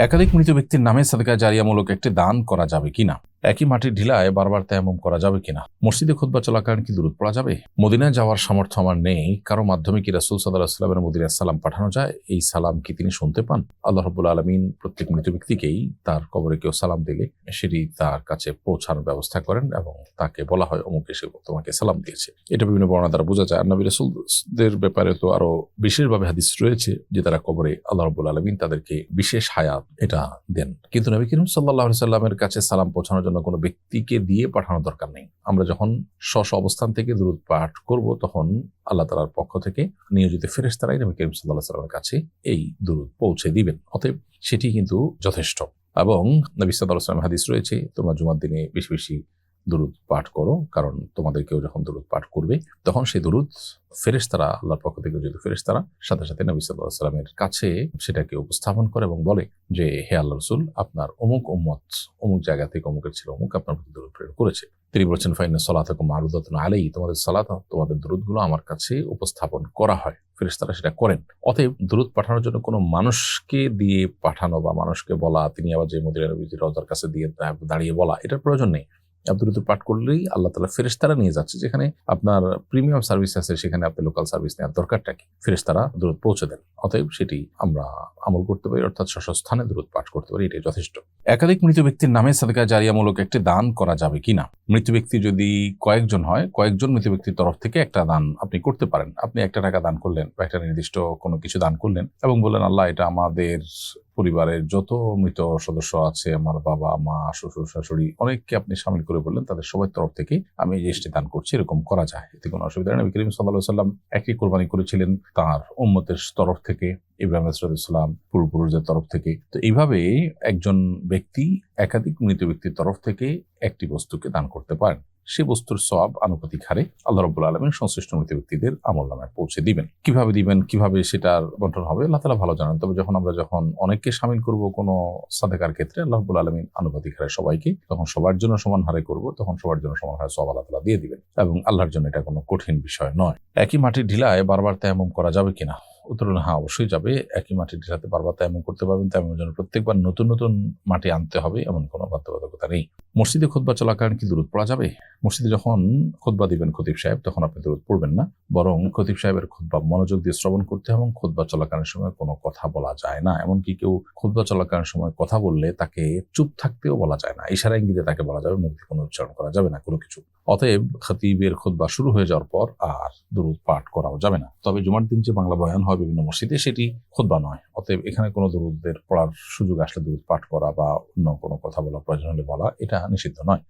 একাধিক মৃত ব্যক্তির নামে সাদকা জারিয়ামূলক একটি দান করা যাবে কিনা? একই মাটির ঢিলায় বারবার তেমন করা যাবে কিনা? মসজিদে খুদ্া চলাকালীন কি দূরত পড়া যাবে? মদিনায় যাওয়ার সামর্থ্য আমার নেই। কারও মাধ্যমে কি রাসুল সাল্লাহ সাল্লামের মদিনায় সালাম পাঠানো যায়? এই সালাম কি তিনি শুনতে পান? আল্লাহ রবুল আলমিন প্রত্যেক মৃত ব্যক্তিকেই তার কবরে কেউ সালাম দিলে সেটি তার কাছে পৌঁছানোর ব্যবস্থা করেন এবং তাকে বলা হয় অমুক এসে তোমাকে সালাম দিয়েছে। এটা বিভিন্ন বর্ণনা দ্বারা বোঝা যায়। আর নবী রসুলদের ব্যাপারে তো আরও বিশেষভাবে হাদিস রয়েছে যে তারা কবরে আল্লাহ রবুল আলমিন তাদেরকে বিশেষ হায়াত এটা দেন। কিন্তু নবী করিম সাল্লাহ সাল্লামের কাছে সালাম পৌঁছানোর জন্য কোনো ব্যক্তিকে দিয়ে পাঠানোর দরকার নেই। আমরা যখন স্ব অবস্থান থেকে দূরত পাঠ করব, তখন আল্লাহ তালার পক্ষ থেকে নিয়োজিত ফেরেস তারাই নবী করিম সাল্লাহ সাল্লামের কাছে এই দূরত পৌঁছে দিবেন। অতএব সেটি কিন্তু যথেষ্ট। এবং নবী সাল্লাহ সাল্লাম হাদিস রয়েছে, তোমরা জুমার দিনে বেশি বেশি দুরুদ পাঠ করো, কারণ তোমাদের কেউ যখন দুরুদ পাঠ করবে, তখন সেই দুরুদ ফেরেশতারা, আল্লাহর পক্ষ থেকে যদি ফেরেশতারা, সাথে সাথে নবী সাল্লাহ সাল্লামের কাছে সেটাকে উপস্থাপন করে এবং বলে যে, হে আল্লাহ রসুল, আপনার অমুক উম্মত, অমুক জায়গা থেকে অমুকের ছিল অমুক আপনার প্রতি দূরত প্রেরণ করেছে। তিনি বলেছেন ফাইনা সলাত মারুদত আলেই তোমাদের সালাত, তোমাদের দূরতগুলো আমার কাছে উপস্থাপন করা হয়। ফেরেশতারা সেটা করেন। অতএব দূরত পাঠানোর জন্য কোনো মানুষকে দিয়ে পাঠানো বা মানুষকে বলা, তিনি আবার যে মদিনা নবীজির রজার কাছে দিয়ে দাঁড়িয়ে বলা, এটার প্রয়োজন নেই। দ্রুত পাঠ করলেই আল্লাহ তালা ফেরেশতারা নিয়ে যাচ্ছে, যেখানে আপনার প্রিমিয়াম সার্ভিস আছে, সেখানে আপনি লোকাল সার্ভিস নেওয়ার দরকারটা কি? ফেরেশতারা দূরত পৌঁছে দেন। অতএব সেটি আমরা আমল করতে পারি, অর্থাৎ স্থানে দূরত পাঠ করতে পারি, এটাই যথেষ্ট। একাধিক মৃত ব্যক্তির নামে সাদকা জারিয়ামূলক একটি দান করা যাবে কিনা? মৃত ব্যক্তি যদি কয়েকজন হয়, কয়েকজন মৃত ব্যক্তির তরফ থেকে একটা দান আপনি করতে পারেন। আপনি একটা টাকা দান করলেন বা একটা নির্দিষ্ট কোনো কিছু দান করলেন এবং বললেন, আল্লাহ, এটা আমাদের পরিবারের যত মৃত সদস্য আছে, আমার বাবা, মা, শ্বশুর, শাশুড়ি, অনেককে আপনি সামিল করে বললেন, তাদের সবার তরফ থেকে আমি এই জিনিসটি দান করছি, এরকম করা যায়। এতে কোনো অসুবিধা নেই। করিম সাল্লাহ সাল্লাম একই কোরবানি করেছিলেন তার উম্মতের তরফ থেকে, ইব্রাহিম ইসলাম পূর্বপুরুষদের তরফ থেকে। তো এইভাবে একজন ব্যক্তি, একাধিক মৃত ব্যক্তির তরফ থেকে একটি বস্তুকে দান করতে পারেন। সে বস্তুর সব আনুপাতিক হারে আল্লাহ রব্বুল আলমিন সংশ্লিষ্ট মৃত ব্যক্তিদের আমল নামায় পৌঁছে দিবেন। কীভাবে দিবেন, কীভাবে সেটার বন্টন হবে, আল্লাহ তালা ভালো জানেন। তবে যখন আমরা যখন অনেককে সামিল করব কোনো সাদেকার ক্ষেত্রে, আল্লাহ রব্বুল আলমিন আনুপাতিক হারে সবাইকে তখন সবার জন্য সমান হারে করব, তখন সবার জন্য সমান হারে সব আল্লাহ তালা দিয়ে দিবেন এবং আল্লাহর জন্য এটা কোনো কঠিন বিষয় নয়। একই মাটির ঢিলায় বারবার তেমন করা যাবে কিনা? উত্তর হ্যাঁ অবশ্যই যাবে। একই মাটি ঢিলাতে বারবার তেমন করতে পারবেন তেমন জন্য প্রত্যেকবার নতুন নতুন মাটি আনতে হবে, এমন কোনো বাধ্যবাধকতা নেই। মসজিদে খোদবা চলাকালীন কি দূরত পড়া যাবে? মসজিদে যখন খোদবা দিবেন খতিব সাহেব, তখন আপনি দূরত পড়বেন না। বরং খতিব সাহেবের খোদবা মনোযোগ দিয়ে শ্রবণ করতে এবং খোদবা চলাকালীন সময় কোনো কথা বলা যায় না। এমনকি কেউ খোদবা চলাকালীন সময় কথা বললে তাকে চুপ থাকতেও বলা যায় না। ইশারা ইঙ্গিতে তাকে বলা যাবে মুখ কোনো উচ্চারণ করা যাবে না, কোনো কিছু। অতএব খতিবের খোদবা শুরু হয়ে যাওয়ার পর আর দূরত পাঠ করাও যাবে না। তবে জুমার দিন যে বাংলা বয়ান হয় বিভিন্ন মসজিদে, সেটি খোদবা নয়। অতএব এখানে কোনো দূরদের পড়ার সুযোগ আসলে দূরত পাঠ করা বা অন্য কোনো কথা বলা প্রয়োজন হলে বলা, এটা নিষিদ্ধ নয়